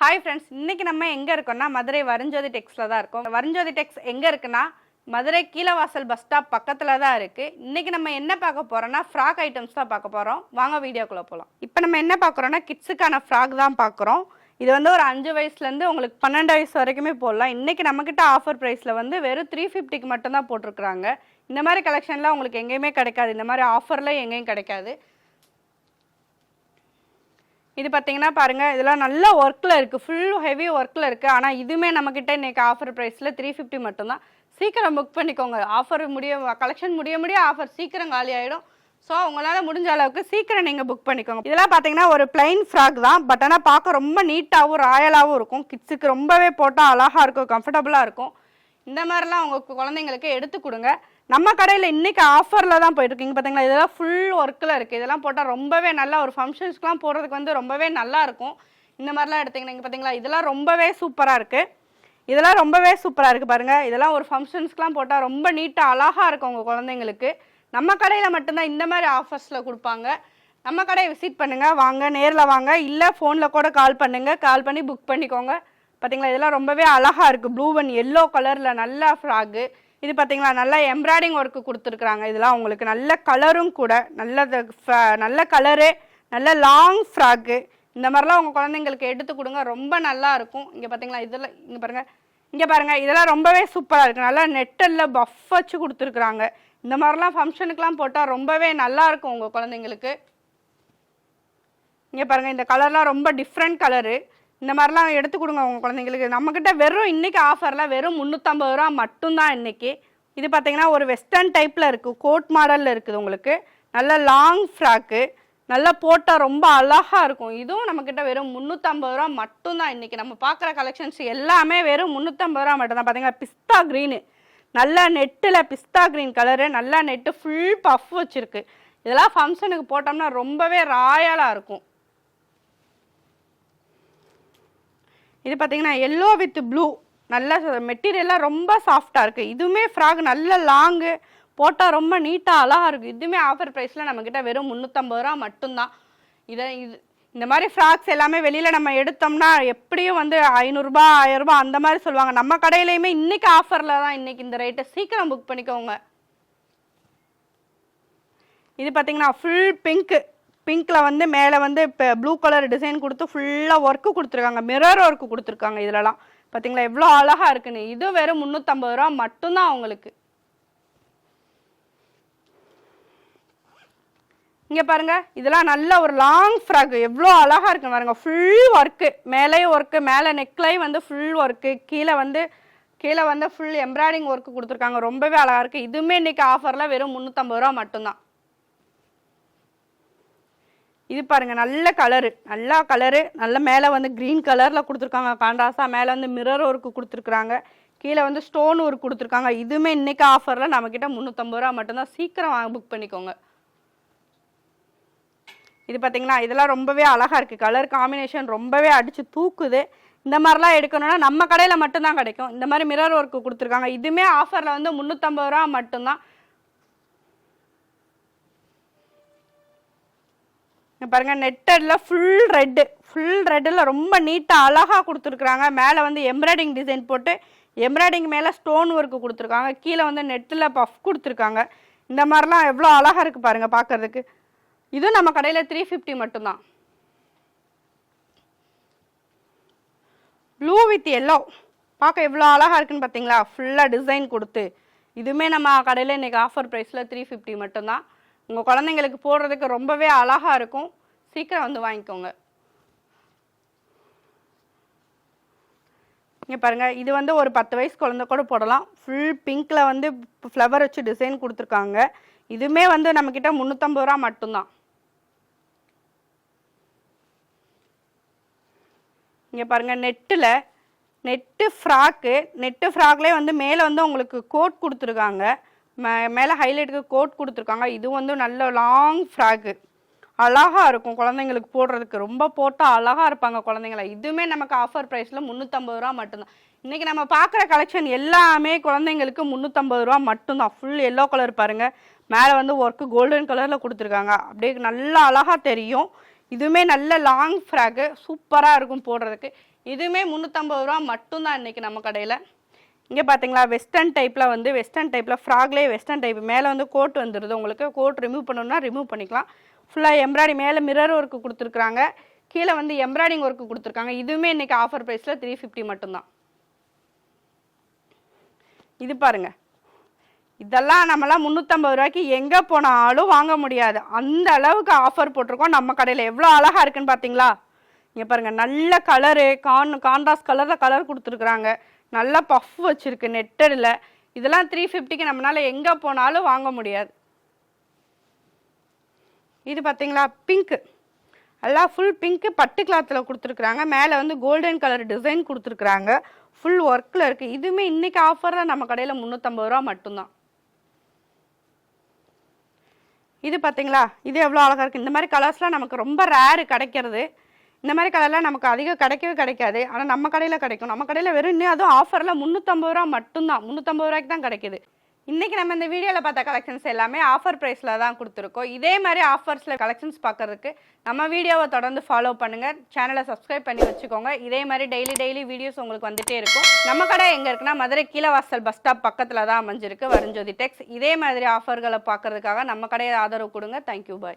Hi friends இன்னைக்கு நம்ம எங்கே இருக்கோம்னா மதுரை வரஞ்சோதி டெக்ஸில் தான் இருக்கோம். வரஞ்சோதி டெக்ஸ் எங்கே இருக்குன்னா மதுரை கீழவாசல் பஸ் ஸ்டாப் பக்கத்தில் தான் இருக்குது இன்றைக்கி நம்ம என்ன பார்க்க போகிறோம்னா ஃப்ராக் ஐட்டம்ஸ் தான் பார்க்க போகிறோம் வாங்க வீடியோக்குள்ளே போகலாம் இப்போ நம்ம என்ன பார்க்குறோன்னா கிட்ஸுக்கான ஃப்ராக் தான் பார்க்குறோம் இது வந்து ஒரு அஞ்சு வயசுலேருந்து உங்களுக்கு பன்னெண்டு வயசு வரைக்குமே போடலாம். இன்றைக்கி நம்மக்கிட்ட ஆஃபர் ப்ரைஸில் வந்து வெறும் த்ரீ ஃபிஃப்டிக்கு மட்டும்தான் போட்டிருக்கிறாங்க. இந்த மாதிரி கலெக்ஷன்லாம் உங்களுக்கு எங்கேயுமே கிடைக்காது. இந்த மாதிரி ஆஃபர்லாம் எங்கேயும் கிடைக்காது. இது பார்த்தீங்கன்னா பாருங்கள் இதெல்லாம் நல்ல ஒர்க்கில் இருக்குது ஃபுல் ஹெவி ஒர்க்கில் இருக்குது ஆனால் இதுவுமே நம்மக்கிட்ட இன்னைக்கு ஆஃபர் ப்ரைஸில் த்ரீ ஃபிஃப்டி மட்டும்தான். சீக்கிரம் புக் பண்ணிக்கோங்க. ஆஃபர் முடிய கலெக்ஷன் முடிய முடிய ஆஃபர் சீக்கிரம் காலி ஆகிடும் ஸோ உங்களால் முடிஞ்ச அளவுக்கு சீக்கிரம் நீங்கள் புக் பண்ணிக்கோங்க. இதெல்லாம் பார்த்தீங்கன்னா ஒரு பிளைன் ஃப்ராக் தான். பட் ஆனால் பார்க்க ரொம்ப நீட்டாகவும் ராயலாகவும் இருக்கும். கிட்ஸுக்கு ரொம்பவே போட்டால் அழகாக இருக்கும் கம்ஃபர்டபுளாக இருக்கும். இந்த மாதிரிலாம் உங்கள் குழந்தைங்களுக்கு எடுத்து கொடுங்க. நம்ம கடையில் இன்னைக்கு ஆஃபரில் தான் போயிட்டு பார்த்தீங்களா இதெல்லாம் ஃபுல் ஒர்க்கில் இருக்குது இதெல்லாம் போட்டால் ரொம்பவே நல்லா ஒரு ஃபங்க்ஷன்ஸ்க்குலாம் போடுறதுக்கு வந்து ரொம்பவே நல்லா இருக்கும். இந்த மாதிரிலாம் எடுத்தீங்கன்னா இங்கே பார்த்தீங்களா இதெல்லாம் ரொம்பவே சூப்பராக இருக்குது இதெல்லாம் ரொம்பவே சூப்பராக இருக்குது பாருங்கள் இதெல்லாம் ஒரு ஃபங்க்ஷன்ஸ்க்குலாம் போட்டால் ரொம்ப நீட்டாக அழகாக இருக்கும் உங்கள் குழந்தைங்களுக்கு. நம்ம கடையில் மட்டும்தான் இந்த மாதிரி ஆஃபர்ஸில் கொடுப்பாங்க. நம்ம கடையை விசிட் பண்ணுங்கள் வாங்க நேரில் வாங்க. இல்லை ஃபோனில் கூட கால் பண்ணுங்கள் கால் பண்ணி புக் பண்ணிக்கோங்க. பார்த்தீங்களா இதெல்லாம் ரொம்பவே அழகாக இருக்குது ப்ளூ அண்ட் எல்லோ கலரில் நல்ல ஃப்ராகு இது பார்த்தீங்களா நல்லா எம்ப்ராய்டிங் ஒர்க்கு கொடுத்துருக்குறாங்க. இதெல்லாம் உங்களுக்கு நல்ல கலரும் கூட நல்ல நல்ல கலரு நல்ல லாங் ஃப்ராக்கு இந்த மாதிரிலாம் உங்கள் குழந்தைங்களுக்கு எடுத்து கொடுங்க ரொம்ப நல்லா இருக்கும். இங்கே பார்த்தீங்களா இதெல்லாம் இங்கே பாருங்கள் இங்கே பாருங்கள் இதெல்லாம் ரொம்பவே சூப்பராக இருக்குது நல்லா நெட்டலில் பஃப் வச்சு கொடுத்துருக்குறாங்க. இந்த மாதிரிலாம் ஃபங்க்ஷனுக்குலாம் போட்டால் ரொம்பவே நல்லா இருக்கும் உங்கள் குழந்தைங்களுக்கு. இங்கே பாருங்கள் இந்த கலர்லாம் ரொம்ப டிஃப்ரெண்ட் கலரு இந்த மாதிரிலாம் எடுத்து கொடுங்க உங்கள் குழந்தைங்களுக்கு. நம்மக்கிட்ட வெறும் இன்றைக்கி ஆஃபரில் வெறும் முந்நூற்றம்பது ரூபா மட்டும்தான் இன்றைக்கி இது பார்த்தீங்கன்னா ஒரு வெஸ்டர்ன் டைப்பில் இருக்குது கோட் மாடலில் இருக்குது உங்களுக்கு. நல்ல லாங் ஃப்ராக்கு நல்லா போட்டால் ரொம்ப அழகாக இருக்கும். இதுவும் நம்மக்கிட்ட வெறும் முந்நூற்றம்பது ரூபா மட்டும்தான் இன்றைக்கி நம்ம பார்க்குற கலெக்ஷன்ஸ் எல்லாமே வெறும் முந்நூற்றம்பது ரூபா மட்டும்தான். பார்த்தீங்கன்னா பிஸ்தா க்ரீனு நல்லா நெட்டில் பிஸ்தா க்ரீன் கலரு நல்லா நெட்டு ஃபுல் பஃப் வச்சுருக்கு. இதெல்லாம் ஃபங்க்ஷனுக்கு போட்டோம்னா ரொம்பவே ராயலாக இருக்கும். இது பார்த்தீங்கன்னா எல்லோ வித் ப்ளூ நல்ல மெட்டீரியல்லாம் ரொம்ப சாஃப்டாக இருக்குது இதுவுமே ஃப்ராக் நல்ல லாங்கு போட்டால் ரொம்ப நீட்டாக அழகாக இருக்குது இதுவுமே ஆஃபர் ப்ரைஸில் நம்மக்கிட்ட வெறும் முந்நூற்றம்பது ரூபா மட்டும்தான். இதை இது இந்த மாதிரி ஃப்ராக்ஸ் எல்லாமே வெளியில் நம்ம எடுத்தோம்னா எப்படியும் வந்து ஐநூறுரூபா ஆயிரரூபா அந்த மாதிரி சொல்லுவாங்க. நம்ம கடையிலையுமே இன்றைக்கி ஆஃபரில் தான் இன்றைக்கி இந்த ரேட்டை சீக்கிரம் புக் பண்ணிக்கோங்க. இது பார்த்தீங்கன்னா ஃபுல் பிங்க்கு பிங்க்கில் வந்து மேலே வந்து இப்போ ப்ளூ கலர் டிசைன் கொடுத்து ஃபுல்லாக ஒர்க்கு கொடுத்துருக்காங்க. மிரர் ஒர்க்கு கொடுத்துருக்காங்க இதிலலாம். பார்த்தீங்களா எவ்வளோ அழகாக இருக்குன்னு. இது வெறும் முந்நூற்றம்பது ரூபா மட்டும்தான் அவங்களுக்கு. இங்கே பாருங்க. இதெல்லாம் நல்ல ஒரு லாங் ஃப்ராக் எவ்வளோ அழகாக இருக்கு பாருங்க. ஃபுல் ஒர்க்கு மேலேயும் ஒர்க்கு மேலே நெக்லையும் வந்து ஃபுல் ஒர்க்கு கீழே வந்து கீழே வந்து ஃபுல் எம்ப்ராய்டிங் ஒர்க்கு கொடுத்துருக்காங்க. ரொம்பவே அழகாக இருக்குது இதுவுமே இன்றைக்கி ஆஃபரில் வெறும் முந்நூற்றம்பது ரூபா மட்டும்தான். இது பாருங்க நல்ல கலரு நல்லா கலரு நல்ல மேலே வந்து க்ரீன் கலரில் கொடுத்துருக்காங்க. காண்டாஸாக மேலே வந்து மிரர் ஒர்க்கு கொடுத்துருக்குறாங்க. கீழே வந்து ஸ்டோன் ஒர்க் கொடுத்துருக்காங்க. இதுவுமே இன்றைக்கி ஆஃபரில் நம்மக்கிட்ட முந்நூற்றம்பது ரூபா மட்டும்தான் சீக்கிரம் வாங்க புக் பண்ணிக்கோங்க. இது பார்த்திங்கன்னா இதெல்லாம் ரொம்பவே அழகாக இருக்குது கலர் காம்பினேஷன் ரொம்பவே அடித்து தூக்குது. இந்த மாதிரிலாம் எடுக்கணும்னா நம்ம கடையில் மட்டும்தான் கிடைக்கும். இந்த மாதிரி மிரர் ஒர்க்கு கொடுத்துருக்காங்க. இதுவுமே ஆஃபரில் வந்து முந்நூற்றம்பது ரூபா மட்டும்தான். இங்க பாருங்க நெட்டடில் ஃபுல் ரெட்டு ஃபுல் ரெட்டில் ரொம்ப நீட்டாக அழகாக கொடுத்துருக்குறாங்க. மேலே வந்து எம்ப்ராய்டிங் டிசைன் போட்டு எம்ப்ராய்டிங் மேலே ஸ்டோன் ஒர்க்கு கொடுத்துருக்காங்க. கீழே வந்து நெட்டில் பஃப் கொடுத்துருக்காங்க. இந்த மாதிரிலாம் எவ்வளோ அழகாக இருக்குது பாருங்கள் பார்க்கறதுக்கு இதுவும் நம்ம கடையில் த்ரீ ஃபிஃப்டி மட்டும்தான். ப்ளூ வித் எல்லோ பார்க்க எவ்வளோ அழகாக இருக்குன்னு பார்த்தீங்களா ஃபுல்லாக டிசைன் கொடுத்து. இதுவுமே நம்ம கடையில் இன்றைக்கி ஆஃபர் ப்ரைஸில் த்ரீ ஃபிஃப்டி மட்டும்தான். உங்கள் குழந்தைங்களுக்கு போடுறதுக்கு ரொம்பவே அழகாக இருக்கும். சீக்கிரம் வந்து வாங்கிக்கோங்க. இங்கே பாருங்கள் இது வந்து ஒரு பத்து வயசு குழந்த கூட போடலாம். ஃபுல் பிங்க்கில் வந்து ஃப்ளவர் வச்சு டிசைன் கொடுத்துருக்காங்க. இதுவுமே வந்து நம்மக்கிட்ட முந்நூற்றம்பது ரூபா மட்டும்தான். இங்கே பாருங்கள் நெட்டில் நெட்டு ஃப்ராக்கு நெட்டு ஃப்ராக்லேயே வந்து மேலே வந்து உங்களுக்கு கோட் கொடுத்துருக்காங்க. மேலே ஹைலைட்டுக்கு கோட் கொடுத்துருக்காங்க. இது வந்து நல்ல லாங் ஃப்ராக்கு அழகாக இருக்கும் குழந்தைங்களுக்கு போடுறதுக்கு. ரொம்ப போட்டால் அழகாக இருப்பாங்க குழந்தைங்கள. இதுவுமே நமக்கு ஆஃபர் ப்ரைஸில் முந்நூற்றம்பது ரூபா மட்டும்தான். இன்றைக்கி நம்ம பார்க்குற கலெக்ஷன் எல்லாமே குழந்தைங்களுக்கு முந்நூற்றம்பது ரூபா மட்டும்தான். ஃபுல் எல்லோ கலர் பாருங்கள் மேலே வந்து ஒர்க்கு கோல்டன் கலரில் கொடுத்துருக்காங்க. அப்படியே நல்லா அழகாக தெரியும். இதுவுமே நல்ல லாங் ஃப்ராக்கு சூப்பராக இருக்கும் போடுறதுக்கு. இதுவுமே முந்நூற்றம்பது ரூபா மட்டும்தான் இன்றைக்கி நம்ம கடையில். இங்கே பார்த்தீங்களா வெஸ்டர்ன் டைப்பில் வந்து வெஸ்டர்ன் டைப்பில் ஃப்ராக்லேயே வெஸ்டர்ன் டைப் மேலே வந்து கோட் வந்துடுது உங்களுக்கு கோட் ரிமூவ் பண்ணணும்னா ரிமூவ் பண்ணிக்கலாம். ஃபுல்லாக எம்ப்ராய்டி மேலே மிரர் ஒர்க்கு கொடுத்துருக்குறாங்க. கீழே வந்து எம்ப்ராய்டிங் ஒர்க்கு கொடுத்துருக்காங்க. இதுவுமே இன்றைக்கி ஆஃபர் ப்ரைஸில் த்ரீ ஃபிஃப்டி மட்டும்தான். இது பாருங்க. இதெல்லாம் நம்மலாம் முந்நூற்றம்பது ரூபாய்க்கு எங்கே போனாலும் வாங்க முடியாது. அந்த அளவுக்கு ஆஃபர் போட்டிருக்கோம். நம்ம கடையில் எவ்வளோ அழகாக இருக்குன்னு பார்த்தீங்களா இங்கே பாருங்கள் நல்ல கலரு கான் கான்ட்ராஸ்ட் கலரில் கலர் கொடுத்துருக்குறாங்க. நல்லா பஃப் வச்சுருக்கு நெட்டடில். இதெல்லாம் த்ரீ ஃபிஃப்டிக்கு நம்மளால எங்கே போனாலும் வாங்க முடியாது. இது பார்த்தீங்களா பிங்க்கு எல்லாம் ஃபுல் பிங்க்கு பட்டு கிளாத்தில் கொடுத்துருக்குறாங்க. மேலே வந்து கோல்டன் கலர் டிசைன் கொடுத்துருக்குறாங்க. ஃபுல் ஒர்க்கில் இருக்குது இதுவுமே இன்னைக்கு தான் நம்ம கடையில் முந்நூற்றம்பது ரூபா மட்டும்தான். இது பார்த்தீங்களா இது எவ்வளோ அழகாக இருக்குது இந்த மாதிரி கலர்ஸ்லாம் நமக்கு ரொம்ப ரேரு கிடைக்கிறது. இந்த மாதிரி கலர்லாம் நமக்கு அதிகம் கிடைக்கவே கிடைக்காது. ஆனால் நம்ம கடையில் கிடைக்கும். நம்ம கடையில் வெறும் இன்னும் அதுவும் ஆஃபரில் முந்நூற்றம்பது ரூபா மட்டும்தான். முந்நூற்றம்பது ரூபாய்க்கு தான் கிடைக்குது. இன்றைக்கி நம்ம இந்த வீடியோவில் பார்த்த கலெக்ஷன்ஸ் எல்லாமே ஆஃபர் ப்ரைஸில் தான் கொடுத்துருக்கோம். இதே மாதிரி ஆஃபர்ஸில் கலெக்ஷன்ஸ் பார்க்கறதுக்கு நம்ம வீடியோவை தொடர்ந்து ஃபாலோ பண்ணுங்கள் சேனலை சப்ஸ்கிரைப் பண்ணி வச்சுக்கோங்க. இதே மாதிரி டெய்லி டெய்லி வீடியோஸ் உங்களுக்கு வந்துகிட்டே இருக்கும். நம்ம கடை எங்கே இருக்குன்னா மதுரை கீழவாசல் பஸ் ஸ்டாப் பக்கத்தில் தான் அமைஞ்சிருக்கு. வரஞ்சோதி டெக்ஸ் இதே மாதிரி ஆஃபர்களை பார்க்கறதுக்காக நம்ம கடையை ஆதரவு கொடுங்க. Thank you bye